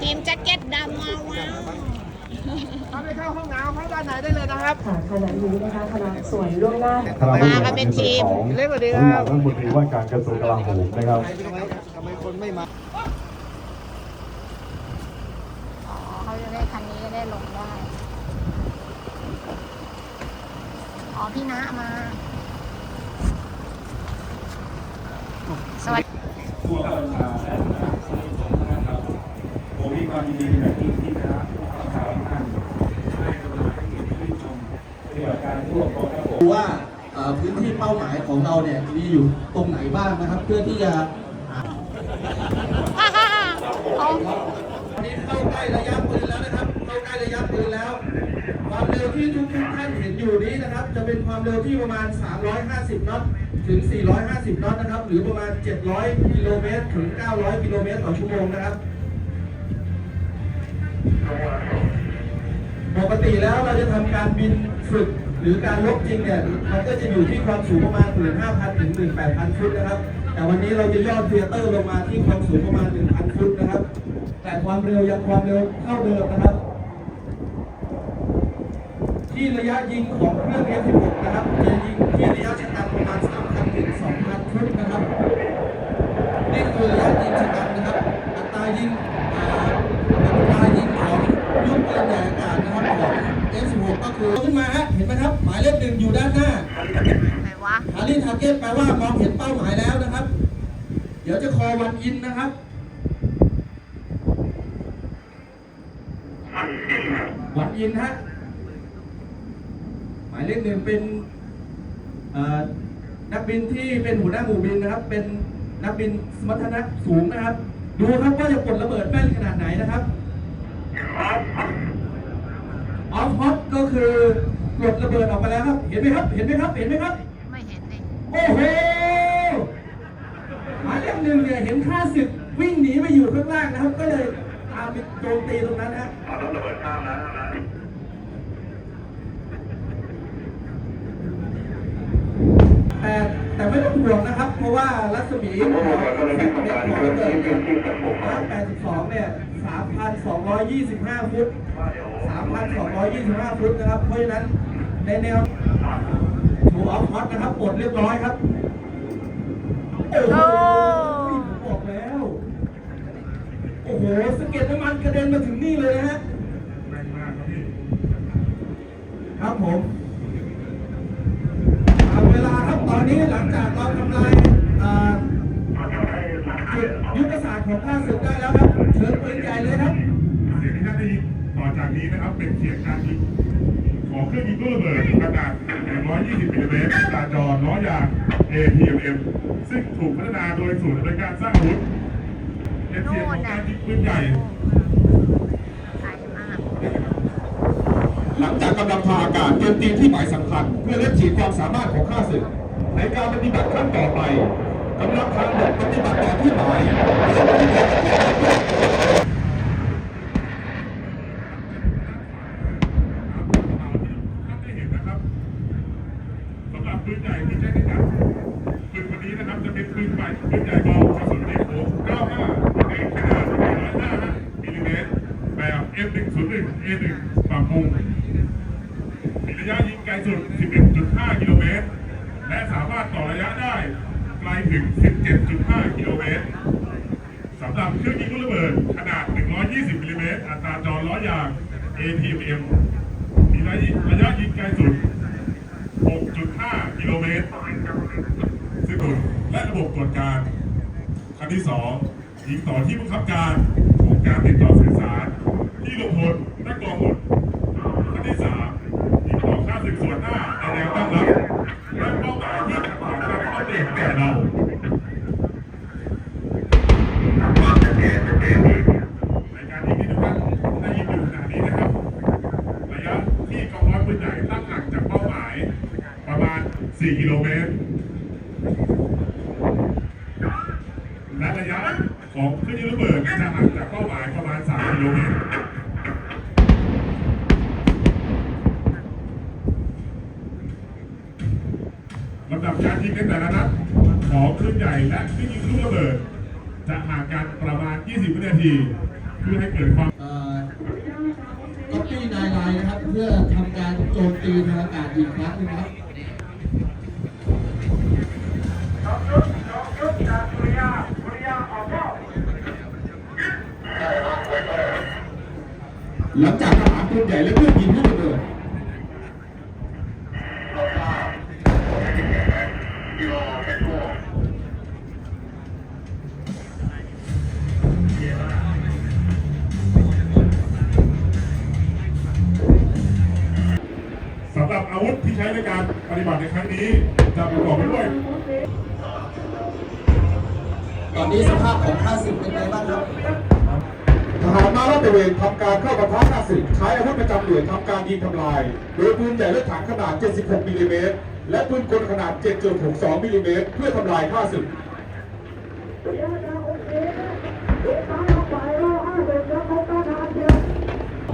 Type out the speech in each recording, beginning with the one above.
ทีมแจ็คเก็ตดำมาว้าวถ้าไม่เข้าห้องน้ำเข้าด้านในได้เลยนะครับ ค่ะขณะนี้นะคะคณะส่วนล่วงหน้ามากันเป็นทีมเล่นสวัสดีสำคนัรักบรัฐมนตรีว่าการกระทรวงกลาโหมนะครับทำไมคนไม่มาอ๋อเขาจะได้คันนี้จะได้ลงได้ อ๋อพี่ณะมา สวัสดี ทั่วประชาและการสนิทสนมนะครับ ผมมีความยินขณะที่ที่คณะสาวท่านได้กำลังให้เกียรติชื่นชมปฏิบัติการร่วมกองทัพบกว่าพื้นที่เป้าหมายของเราเนี่ยมีอยู่ตรงไหนบ้างนะครับ เพื่อที่จะเอนนี้เข้าใกล้ระยะปืนแล้วนะครับเข้าใกล้ระยะปืนแล้ว ความเร็วที่ทุกท่านเห็นอยู่นี้นะครับ จะเป็นความเร็วที่ประมาณ 350 น็อตถึง 450 น็อตนะครับ หรือประมาณ 700 กิโลเมตร ถึง 900 กิโลเมตรต่อชั่วโมงนะครับ ปกติแล้วเราจะทำการบินฝึกหรือการลบจริงเนี่ยมันก็จะอยู่ที่ความสูงประมาณ 15,000 ถึง 18,000 ฟุตนะครับ แต่วันนี้เราจะย่อเทเตอร์ลงมาที่ความสูงประมาณ 1,000 ฟุตนะครับ แต่ความเร็วยังความเร็วเท่าเดิมนะครับ ที่ระยะยิงของเครื่อง F16 นะครับจะยิงที่ระยะชะกันประมาณ 3,000 ถึง 2,000 ฟุตนะครับ นี่คือระยะยิงชะกันนะครับอัตรายิงอ่าอัตรายิงของลูกปืนใหญ่อากาศนะครับของ F16 ก็คือขึ้นมาฮะ เห็นไหมครับหมายเลขหนึ่งอยู่ด้านหน้าไหนวะฮาริทาร์เก็ตแปลว่ามองเห็นเป้าหมายแล้วนะครับ เดี๋ยวจะคอวันอินนะครับวันอินฮะหมายเลขหนึ่งเป็นเอ่อนักบินที่เป็นหัวหน้าหมู่บินนะครับ เป็นนักบินสมรรถนะสูงนะครับ ดูครับว่าจะกดระเบิดแม่นขนาดไหนนะครับออฟฮอตก็คือ กดระเบิดออกมาแล้วครับ เห็นไหมครับ เห็นไหมครับ เห็นไหมครับ ไม่เห็นเลยโอ้โหหมายเลขหนึ่งเนี่ยเห็นข้าศึกวิ่งหนีไปอยู่ข้างล่างนะครับ ก็เลยตามไปโจมตีตรงนั้นนะแต่แต่ไม่ต้องห่วงนะครับ เพราะว่ารัศมีของแสงเม็ดของระเบิด82เนี่ย3,225 ฟุต 3,225 ฟุตนะครับ เพราะฉะนั้น ในแนวถูออฟฮอตนะครับปลดเรียบร้อยครับ โอ้โหผมบอกแล้ว โอ้โหสะเก็ดน้ำมันกระเด็นมาถึงนี่เลยนะฮะครับผมเอาเวลาครับตอนนี้หลังจากเราทำลายอ่าจุดยุทธศาสตร์ของข้าศึกได้แล้วครับ เชิญปืนใหญ่เลยครับเสียงที่ท่านได้ยินต่อจากนี้นะครับเป็นเสียงการยิง ของเครื่องยิงลูกระเบิดขนาด 120มิลลิเมตรตาจอล้อยาง APMM ซึ่งถูกพัฒนาโดยศูนย์บริการสร้างอาวุธเป็นเสียงของการยิงปืนใหญ่ไกลมากหลังจากกำลังพาอากาศโจมตีที่หมายสำคัญ เพื่อเล่นฉีดความสามารถของข้าศึก ในการปฏิบัติขั้นต่อไปกำลังทางบกปฏิบัติต่อที่หมาย ท่านได้เห็นนะครับสำหรับ ปืนใหญ่ที่ใช้ในการปืนวันนี้นะครับจะเป็นปืนใหม่ปืนใหญ่เบากระสุนเด็กโข95ในขนาด105มิลลิเมตรแบบ M101 A1 ปรับปรุงมีระยะยิงไกลสุด 11.5 กิโลเมตร และสามารถต่อระยะได้ไกลถึง 17.5 กิโลเมตรสำหรับเครื่องยิงลูกระเบิดขนาด 120มิลลิเมตรอัตราจรล้อยาง ATM มีระยะยิงไกลสุด โลเมตรซึ่งและระบบตรวจการขั้นที่2ยิงต่อที่บังคับการของการติดต่อสื่อสารที่ลงพลและกองหมดขั้นที่ 3 ยิงต่อค่าศึกส่วนหน้าในแนวตั้งรับและเป้าหมายที่ขัดขวางการเข้าเด็กแก่เรา ในการยิงที่ทุกท่านได้ยินอยู่ขณะนี้นะครับ ระยะที่กองร้อยปืนใหญ่ตั้งห่างจากเป้าหมายประมาณ 4 กิโลเมตร และระยะของเครื่องยิงระเบิดจะห่างจากเป้าหมายประมาณ 3 กิโลเมตร ลำดับการยิงในแต่ละนัดของคลื่นใหญ่และเครื่องยิงลูกระเบิด จะห่างกันประมาณ 20 วินาที ค พื่อให้เกิดความ เอ่อก๊อปปี้นายไลน์นะครับ เพื่อทำ การโจมตีทางอากาศอีกครั้งนึงนะครับหลังจากทหารคนใหญ่และเครื่องยิงลูกระเลย ใช้ในการปฏิบัติในครั้งนี้จะประกอบไปด้วย ตอนนี้สภาพของข้าศึกเป็นไงบ้างครับทหารม้าลาดตระเวนทำการเข้าปะทะข้าศึกใช้อาวุธประจำหน่วยทำการยิงทำลาย โดยปืนใหญ่และถังขนาด 76มิลลิเมตรและปืนกลขนาด 7.62มิลลิเมตรเพื่อทำลายข้าศึก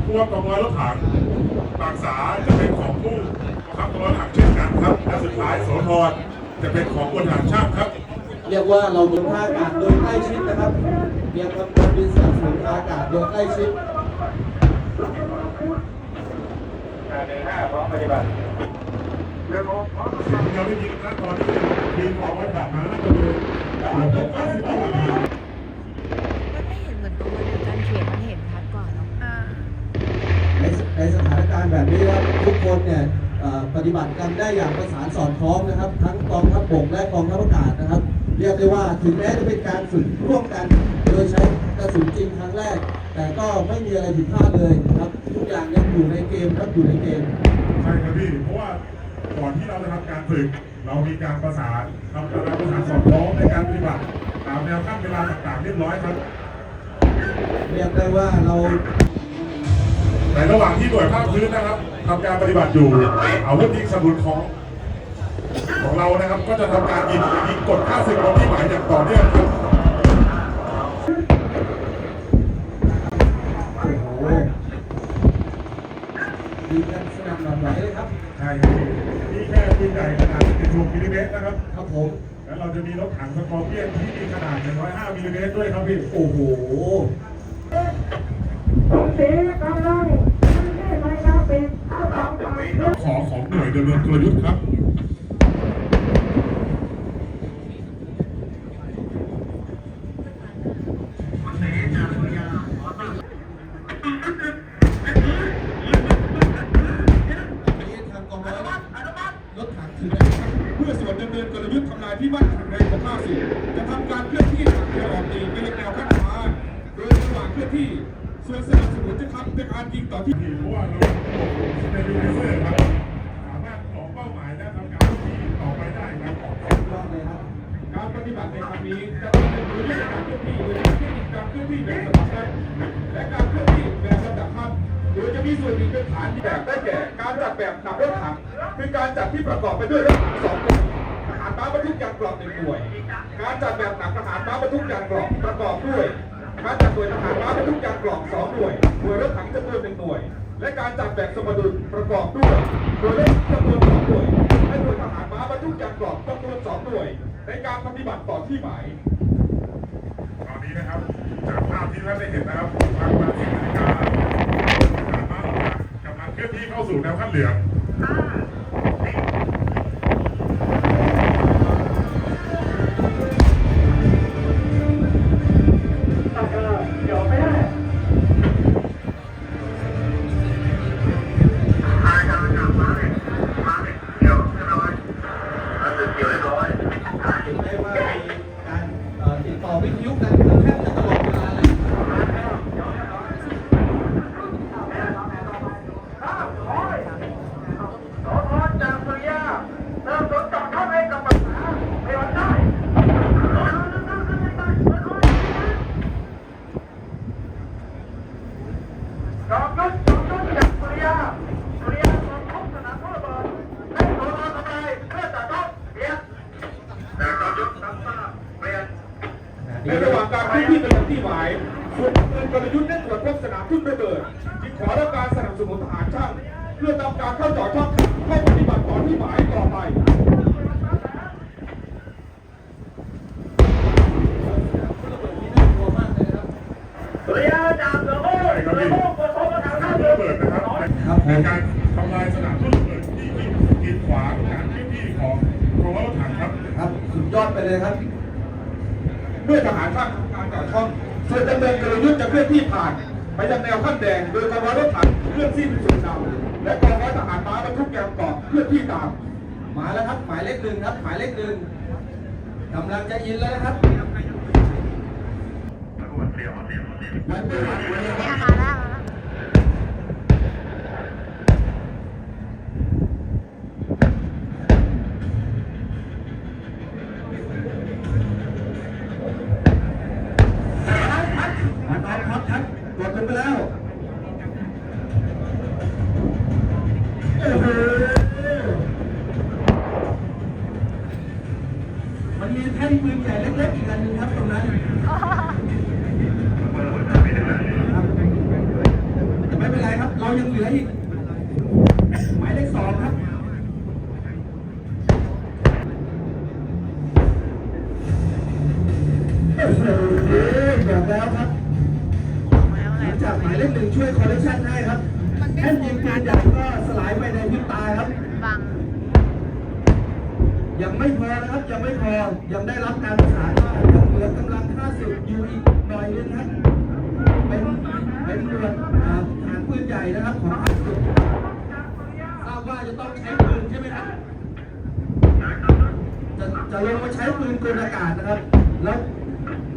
ผู้ว่ากองร้อยรถถังปากษาจะเป็นของผู้บัง คับกองร้อยรถถังเช่นกันครับและสุดท้ายโสธรจะเป็นของพลทหารช่างครับ เรียกว่าเราบนท่าอากาศโดยใกล้ชิดนะครับเรียกว่าการบินสนับสนุนทางอากาศโดยใกล้ชิดสิ่งที่เราได้ยินนะตอนนี้ทีมของไว้แบบนั้นก็คือเราต้องการที่จะมันไม่เห็นเหมือนตัวมันการเขียนมันเห็นชัดกว่าเนาะในในสถานการณ์แบบนี้ครับทุกคนเนี่ยเอ่อ ปฏิบัติกันได้อย่างประสานสอดคล้องนะครับ ทั้งกองทัพบกและกองทัพอากาศนะครับ เรียกได้ว่าถึงแม้จะเป็นการฝึกร่วมกัน โดยใช้กระสุนจริงครั้งแรก แต่ก็ไม่มีอะไรผิดพลาดเลยนะครับ ทุกอย่างยังอยู่ในเกมครับอยู่ในเกมใช่ครับพี่เพราะว่าก่อนที่เราจะทำการฝึก เรามีการประสานทำการประสานสอดคล้องในการปฏิบัติตามแนวขั้นเวลาต่างๆเรียบร้อยครับเรียกได้ว่าเรา ในระหว่างที่หน่วยภาคพื้นนะครับทำการปฏิบัติอยู่อาวุธยิงสมุนของของเรานะครับ ก็จะทำการยิงยิงกดค่าศึกลงที่หมายอย่างต่อเนื่องครับโอ้โหดีกันสนั่นหวั่นไหวเลยครับใช่ครับนี่แค่ปืนใหญ่ขนาด16มิลลิเมตรนะครับครับผมแล้วเราจะมีรถถังสกอร์เปียนที่มีขนาด 105มิลลิเมตรด้วยครับพี่โอ้โห ขอของหน่วยดำเนินกลยุทธ์ครับรถถังถึงแล้วครับเพื่อส่วนดำเนินกลยุทธ์ทำลายที่มั่นแข็งแรงของข้าศึกจะทำการเคลื่อนที่จากแนวออกตีไปยังแนวขั้นฟ้าโดยระหว่างเคลื่อนที่ ส่วนสนับสนุนจะทำเป็นการยิงต่อที่เพราะว่าเราสเตเบลไลเซอร์ครับสามารถออกเป้าหมายและทำการที่ต่อไปได้ครับยอดเลยครับการปฏิบัติในครั้งนี้จะต้องเป็นเรื่องการเคลื่อนที่โดยการเคลื่อนที่แบบสมรรถนะและการเคลื่อนที่แบบลำดับขั้นโดยจะมีส่วนหนึ่งเป็นฐานแบบได้แก่การจัดแบบหนักรถถังคือการจัดที่ประกอบไปด้วยรถถังสองตัวทหารม้าบรรทุกยางกรอบหนึ่งหน่วย การจัดแบบหนักทหารม้าบรรทุกยางกรอบประกอบด้วย การจัดหน่วยทหารม้าบรรทุกยางกรอบสองหน่วย หน่วยรถถังจำนวนหนึ่งหน่วย และการจัดแบบสมดุลประกอบด้วยหน่วยรถจำนวนสองหน่วย และหน่วยทหารม้าบรรทุกยางกรอบจำนวนสองหน่วย ในการปฏิบัติต่อที่หมายตอนนี้นะครับ จากภาพที่ท่านได้เห็นนะครับทางมาสิบนาฬิกาสามารถกำลังเคลื่อนที่เข้าสู่แนวขั้นเหลือง เมื่อทหารภาคการต่อช่องส่วนดำเนินกลยุทธ์จะเคลื่อนที่ผ่าน ไปยังแนวขั้นแดง โดยกองร้อยรถถังเคลื่อนที่เป็นส่วนดำและกองร้อยทหารม้าบรรทุกแกมเกาะเคลื่อนที่ตาม มาแล้วครับ หมายเลขหนึ่งครับ หมายเลขหนึ่งกำลังจะอินแล้วนะครับมันเป็นเนี่ยมาแล้วมาแล้ว มันมีแท่นปืนใหญ่เล็กๆอีกอันหนึงครับตรงนั้นครับแต่ไม่เป็นไรครับ เรายังเหลืออีก หมายเลขสองครับโอ้โหบอกแล้วครับแล้วหอะไรลังจากหมายเลขหนึ่งช่วยคอลเลคชันให้ครับแท่นยิงปืนใหญ่ก็สลายไปในพริบตาครับ บัง ยังไม่พอนะครับยังไม่พอยังได้รับการประสานว่ายังเหลือกำลังค่าศึกอยู่อีกหน่อยนึงครับเป็นเป็นหน่วยอ่าฐานปืนใหญ่นะครับของค่าศึกทราบว่าจะต้องใช้ปืนใช่ไหมครับจะจะลงมาใช้ปืนกลอากาศนะครับแล้ว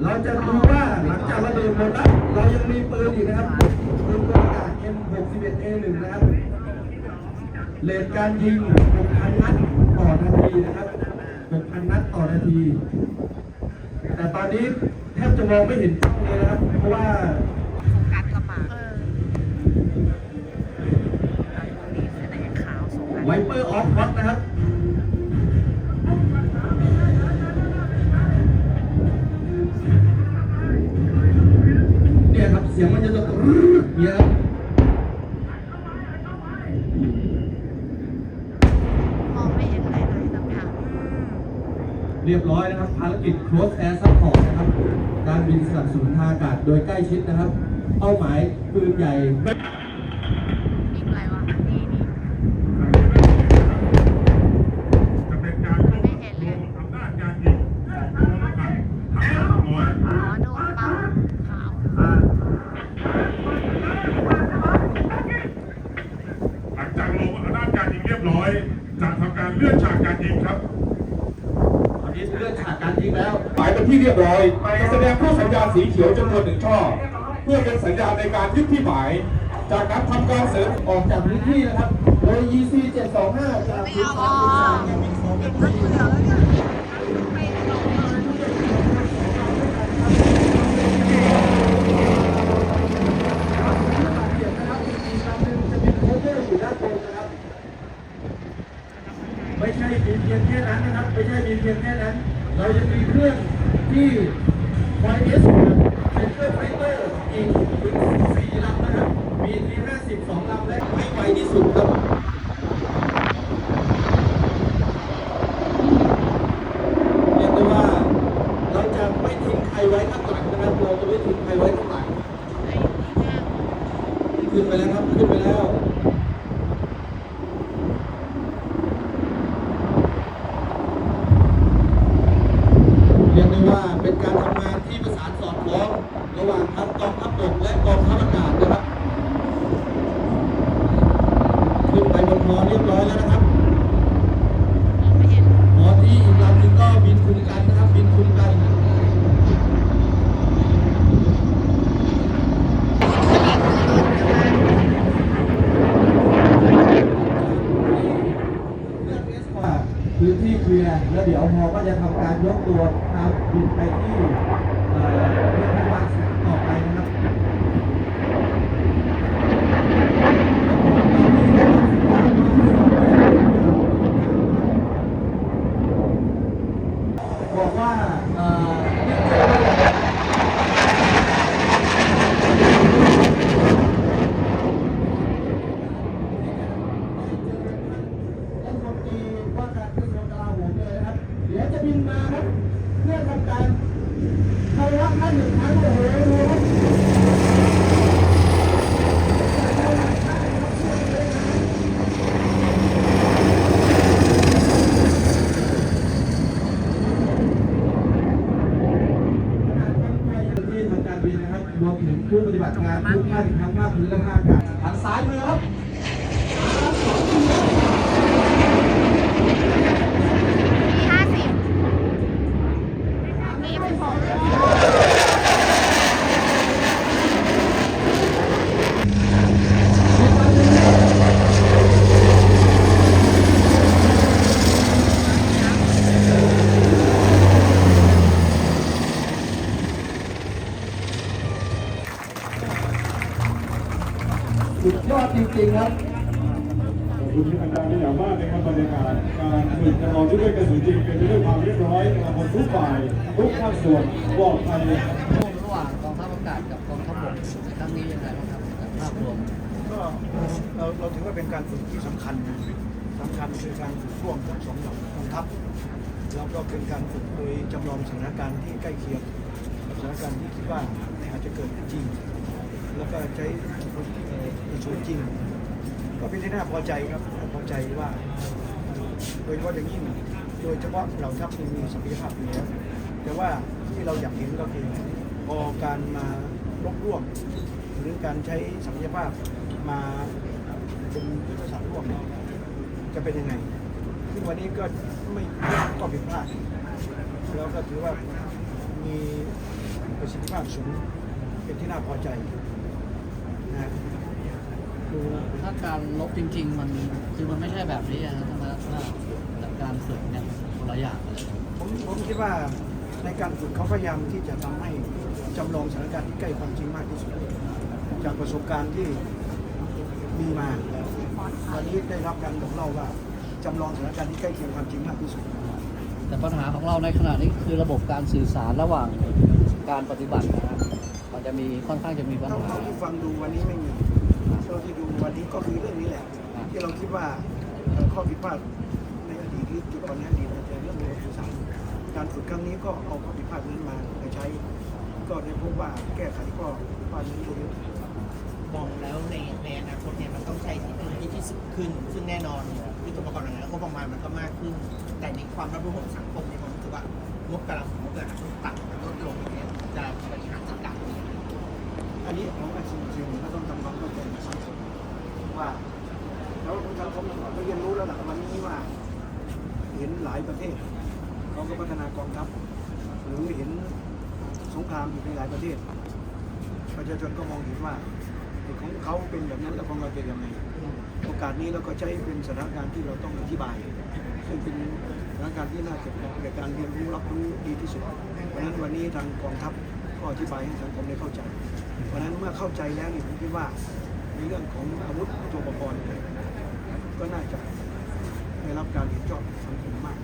เราจะดูว่าหลังจากระเบิดหมดแล้วเรายังมีปืนอีกนะครับปืนกลอากาศ M61A1 นะครับเลทการยิง 6,000 นัดต่อนา ทีนะครับ6,000นัดต่อนาที แต่ตอนนี้แทบจะมองไม่เห็นกล้องเลยนะครับ เพราะว่าโฟกัสกระเป๋าเออมีเสื้อแดงขาวโฟกัสไวเปอร์ออฟฮอตนะครับเนี่ยครับเสียงมันจะตกเนี่ยครับ มองไม่เห็นอะไรเลยสักอย่างอืม เรียบร้อยนะครับ ภารกิจ Close Air Support นะครับการบินสนับสนุนทางอากาศโดยใกล้ชิดนะครับ เป้าหมายปืนใหญ่ นี่อะไรวะ นี่นี่ จะเป็นการควบคุมอำนาจการยิงของโรงรถถังทั้งหมด อ๋อดูเป้าขาว หลังจากลงอำนาจการยิงเรียบร้อย จะทำการเลื่อนฉากการยิงครับ ตอนนี้เลื่อนฉากการยิงแล้ว หมายเป็นที่เรียบร้อยจะแสดงผู้สัญญาณสีเขียวจำนวนหนึ่งช่อ เพื่อเป็นสัญญาณในการยึดที่หมาย จากนั้นทำการเสริมออกจากพื้นที่นะครับ โดย EC 725จากพื้นที่สองนาม พื้นและภาคอากันทางซ้ายมือครับ มีห้าสิบมีสิบหก สุดยอดจริงๆครับ ขอบคุณที่อาจารย์เป็นอย่างมากนะครับบรรยากาศการฝึกจำลองด้วยกระสุนจริงเป็นไปด้วยความเรียบร้อยกำลังพลทุกฝ่ายทุกภาคส่วนปลอดภัย ระหว่างกองทัพอากาศกับกองทัพบกใน ครั้งนี้ยังไงบ้างครับภาพรวมก็เราเราถือว่าเป็นการฝึกที่สำคัญนะสำคัญคือการฝึกร่วมทั้งสองเหล่ากองทัพแล้วก็เป็นการฝึกโดยจำลองสถานการณ์ที่ใกล้เคียงสถานการณ์ที่คิดว่าอาจจะเกิดขึ้นจริง แล้วก็ใช้เอ่อในชีวิตจริง ก็เป็นที่น่าพอใจครับพอใจว่า โดยเฉพาะอย่างยิ่งโดยเฉพาะเหล่าทัพที่มีศักยภาพอยู่แล้วแต่ว่าที่เราอยากเห็นก็คือพอการมา รบร่วม หรือการใช้ศักยภาพมาเป็นยุทธศาสตร์ร่วมเนี่ยจะเป็นยังไง ซึ่งวันนี้ก็ไม่ก็ผิดพลาดแล้วก็ถือว่ามีประสิทธิภาพสูงเป็นที่น่าพอใจนะคือถ้าการลบจริง ๆ มันคือมันไม่ใช่แบบนี้นะธรรมะถ้าแต่การฝึกเนี่ยคนละอย่างเลยผมผมคิดว่าในการฝึกเขาพยายามที่จะทำให้ จำลองสถานการณ์ที่ใกล้ความจริงมากที่สุด จากประสบการณ์ที่มีมาวันนี้ได้รับการบอกเล่าว่าจำลองสถานการณ์ที่ใกล้เคียงความจริงมากที่สุด แต่ปัญหาของเราในขณะนี้คือระบบการสื่อสารระหว่างการปฏิบัตินะครับมันจะมีค่อนข้างจะมีปัญเท่าหาเท่าที่ฟังดูวันนี้ไม่มีเท่าที่ดูวันนี้ก็คือเรื่องนี้แหละ ที่เราคิดว่าเอ่อข้อผิดพลาดในอดีตหรือจุดอ่อนในอดีตแต่เรื่องเรื่องสื่อสารการฝึกครั้งนี้ก็เอาข้อผิดพลาดนั้นมาไปใช้ ก็ได้พบว่าแก้ไขข้อผิดพลานั้ด้เยอะมองแล้วในในอนาคตเนี่ยมันต้องใช้เทคโนโลยีที่สูงขึ้น ซึ่งแน่นอนยุทธปกรณ์อะไรแล้วก็ประมาณมันก็มากขึ้น แต่ในความรับรู้ของสังคมเนี่ยผมรู้สึกว่างบกำลังของงบกำลังต่ำลดลงเนี่ยจะบริหารจัดการอันนี้ผมว่าจริงก็ต้องทำความเข้าใจกับสังคมว่าแล้วสังคมก็เรียนรู้แล้วหลังวันนี้ว่า เห็นหลายประเทศเขาก็พัฒนากองทัพหรือเห็น งครามอยู่ในหลายประเทศ ประชาชนก็มองเห็นว่าของเขาเป็นแบบนั้นแล้วของเราเป็นยังไงโอกาสนี้เราก็ใช้เป็นสถานการณ์ที่เราต้องอธิบาย ซึ่งเป็นสถานการณ์ที่น่าจะเหมาะแก่การเรียนรู้รับรู้ดีที่สุดเพราะนั้นวันนี้ทางกองทัพก็อธิบายให้สังคมได้เข้าใจ เพราะนั้นเมื่อเข้าใจแล้วนี่ผมคิดว่าในเรื่องของอาวุธตัวอุปกรณ์ก็น่าจะได้รับการเห็นชอบสังคมมาก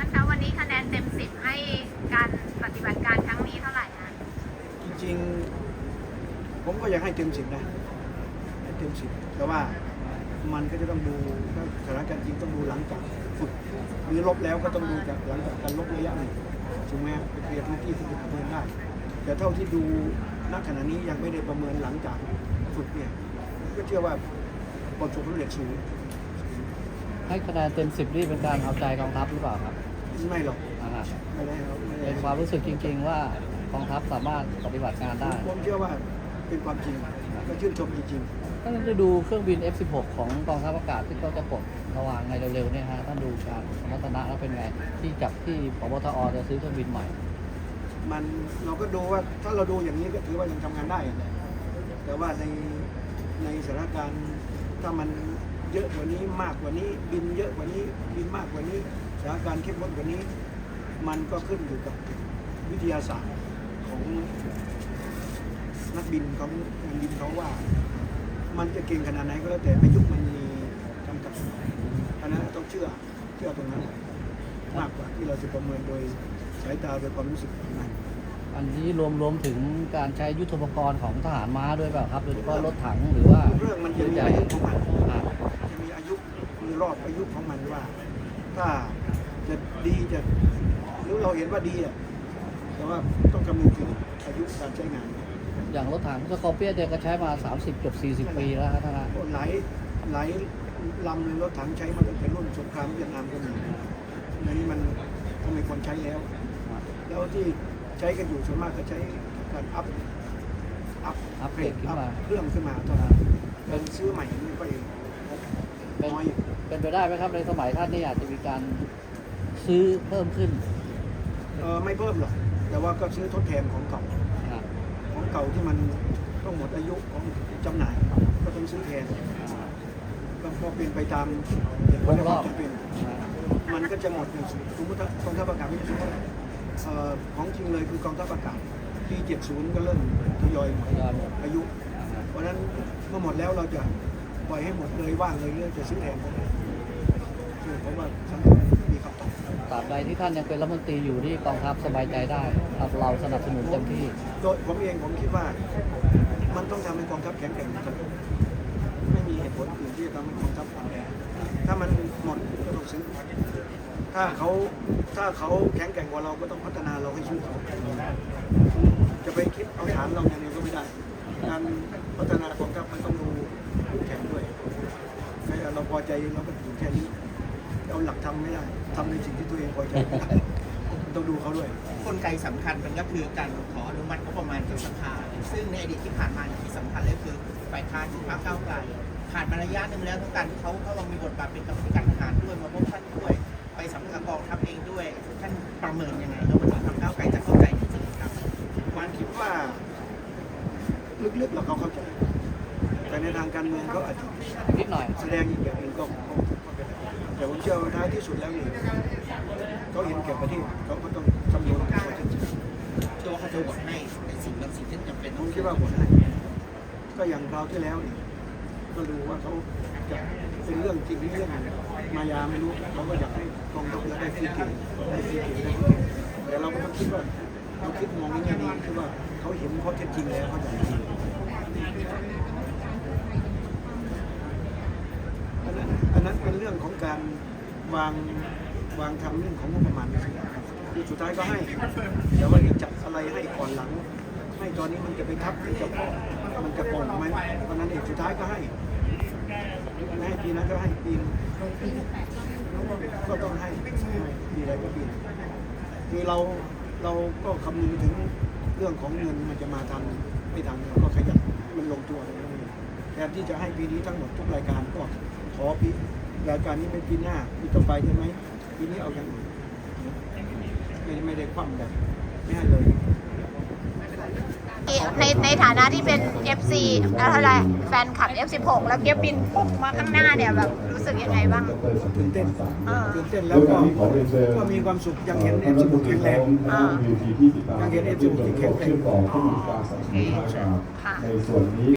นะคะวันนี้คะแนนเต็มสิบให้การปฏิบัติการครั้งนี้เท่าไหร่คะจริงๆ ผมก็อยากให้เต็มสิบนะให้เต็มสิบแต่ว่ามันก็จะต้องดูถ้าสถานการณ์จริงต้องดูหลังจากฝึกหรือลบแล้วก็ต้องดูจากหลังจากการลบระยะหนึ่งถูกไหมฮะเปรียนพื้นที่ที่จะประเมินได้แต่เท่าที่ดูณขณะนี้ยังไม่ได้ประเมินหลังจากฝึกเนี่ยก็เชื่อว่าประสบความสำเร็จสูงให้คะแนนเต็มสิบนี่เป็นการเอาใจกองทัพหรือเปล่าครับ ไม่หรอกอ่าไม่ได้ครับไม่ได้เป็นความรู้สึกจริง ๆ ว่ากองทัพสามารถปฏิบัติงานได้ผมเชื่อว่าเป็นความจริงก็ชื่นชมจริงๆท่านจะดูเครื่องบิน F16 ของกองทัพอากาศที่เขาจะปลดระหว่างในเร็วๆเนี่ยฮะท่านดูการสมรรถนะแล้วเป็นไงที่จับที่พบทอจะซื้อเครื่องบินใหม่มันเราก็ดูว่าถ้าเราดูอย่างนี้ก็ถือว่ายังทำงานได้อะแต่ว่าในในสถานการณ์ถ้ามันเยอะกว่านี้มากกว่านี้ บินเยอะกว่านี้บินมากกว่านี้ส ถานการณ์เข้มข้นกว่านี้ มันก็ขึ้นอยู่กับวิทยาศาสตร์ของนักบินของนักบินเขาว่า มันจะเก่งขนาดไหนก็แล้วแต่อายุมันมีจำกัดเพราะฉะนั้นต้องเชื่อเชื่อตรงนั้นมากกว่าที่เราจะประเมินโดยสายตาโดยความรู้สึกของมันอันนี้รวมรวมถึงการใช้ยุทโธปกรณ์ของทหารม้าด้วยเปล่าครับโดยเฉพาะรถถังหรือว่าเรื่องมันจะมีใหญ่อายุของมันอ่าจะมีอายุมีรอบอายุของมันว่า ถ้าจะดีจะหรือเราเห็นว่าดีอะแต่ว่าต้องคำนึงถึงอายุการใช้งานอย่างรถถังสกอร์เปียนเนี่ยก็ใช้มา 30เกือบ40 ปีแล้วครับท่านนะหลายหลายลำเลยรถถังใช้มาตั้งแต่รุ่นสงครามเวียดนามก็มีอันนี้มันก็ไม่ควรใช้แล้ว แล้วที่ใช้กันอยู่ส่วนมากก็ใช้การอัพอัพอัปเกรดขึ้นมาอัพเครื่องขึ้นมาเท่านั้นเป็นซื้อใหม่ไม่ค่อยเป็นน้อย เป็นไปได้ไหมครับในสมัยท่านนี่อาจจะมีการซื้อเพิ่มขึ้นเออไม่เพิ่มหรอก แต่ว่าก็ซื้อทดแทนของเก่าครับของเก่าที่มันต้องหมดอายุของจำหน่าย ก็ต้องซื้อแทนก็ก็เป็นไปตามเหตุผลและความจำเป็น มันก็จะหมดอย่างสมมติว่ากองทัพอากาศไม่ได้ซื้อเอ่อของจริงเลยคือกองทัพอากาศปี70 ก็เริ่มทยอยหมดทยอยหมด อายุ เพราะฉะนั้นเมื่อหมดแล้วเราจะปล่อยให้หมดเลยว่างเลยเรื่องจะซื้อแทนก็ได้ คือผมว่าสังคมมีคำตอบตราบใดที่ท่านยังเป็นรัฐมนตรีอยู่ที่กองทัพสบายใจได้ครับเราสนับสนุนเต็มที่ โดยผมเองผมคิดว่า มันต้องทำให้กองทัพแข็งแกร่งครับไม่มีเหตุผลอื่นที่จะทำให้กองทัพอ่อนแอถ้ามันหมดก็ต้องซื้อถ้าเขาถ้าเขาแข็งแกร่งกว่าเราก็ต้องพัฒนาเราให้สู้เขาจะไปคิดเอาฐานเราอย่างเดียวก็ไม่ได้การพัฒนากองทัพมันต้องดูแข่งด้วยไม่เราพอใจเราก็อยู่แค่นี้ เอาหลักทำไม่ได้ทำในสิ่งที่ตัวเองพอใจไม่ได้ต้องดูเขาด้วย กลไกสำคัญมันก็คือการขออนุมัติงบประมาณจากสภา ซึ่งในอดีตที่ผ่านมาที่สำคัญเลยคือฝ่ายค้านคือพรรคก้าวไกลผ่านมาระยะหนึ่งแล้วทั้งการที่เขาเขาลองมีบทบาทเป็นกรรมการทหารด้วยมาพบท่านด้วย ไปสัมภาษณ์กองทัพเองด้วยท่านประเมินยังไงแล้ววันนี้พรรคก้าวไกลจะเข้าใจจริงๆครับมันคิดว่า ลึกๆเราเขาเข้าใจ แต่ในทางการเมืองเขาอาจจะนิดหน่อย แสดงอีกแบบหนึ่งก็ก็ก็เป็นได้ แต่ผมเชื่อว่าท้ายที่สุดแล้วเนี่ยเขาเห็นแก่ประเทศเขาก็ต้องคำนวณข้อเท็จจริงเชื่อว่าเขาจะโหวตให้ในสิ่งบางสิ่งที่จำเป็นผมคิดว่าหมดให้ก็อย่างคราวที่แล้วเนี่ยก็ดูว่าเขาจะเป็นเรื่องจริงหรือเรื่องมายาไม่รู้เขาก็อยากให้กองทัพเรือได้ฟรีเกตได้ฟรีเกตได้ฟรีเกตแต่เราก็ต้องคิดว่าเราคิดมองในแง่นี้คือว่าเขาเห็นข้อเท็จจริงแล้วเขาอยากให้ อันนั้นอันนั้น เป็นเรื่องของการวางวางทำเรื่องของงบประมาณคือสุดท้ายก็ให้แต่ว่าจะจัดอะไรให้ก่อนหลัง ให้ตอนนี้มันจะไปทับที่จ้าพ่อมันจะโป่งไหมเพราะนั้นเองสุดท้ายก็ให้ไม่ให้ปีนั้นก็ให้ปีนก็ต้องให้ปีอะไรก็ปีนคือเราเราก็คำนึงถึงเรื่องของเงินมันจะมาทันไม่ทันเราก็ขยับมันลงตัวแทนที่จะให้ปีนี้ทั้งหมดทุกรายการก็ขอปี รายการนี้เป็นปีหน้าปีต่อไปได้ไหมปีนี้เอาอย่างอื่นไม่ไม่ได้คว่ำแบบไม่ให้เลยในในฐานะที่เป็น FC อะไรแฟนคลับ F16 แล้วเกียบบินปุ๊บมาข้างหน้าเนี่ยแบบรู้สึกยังไงบ้างตื่นเต้นอ่าตื่นเต้นแล้วก็ก็มีความสุขยังเห็นเอฟซีบุกแข็งแรงอ่ายังเห็นเอฟซีบุกแข็งแรงค่ะในส่วนนี้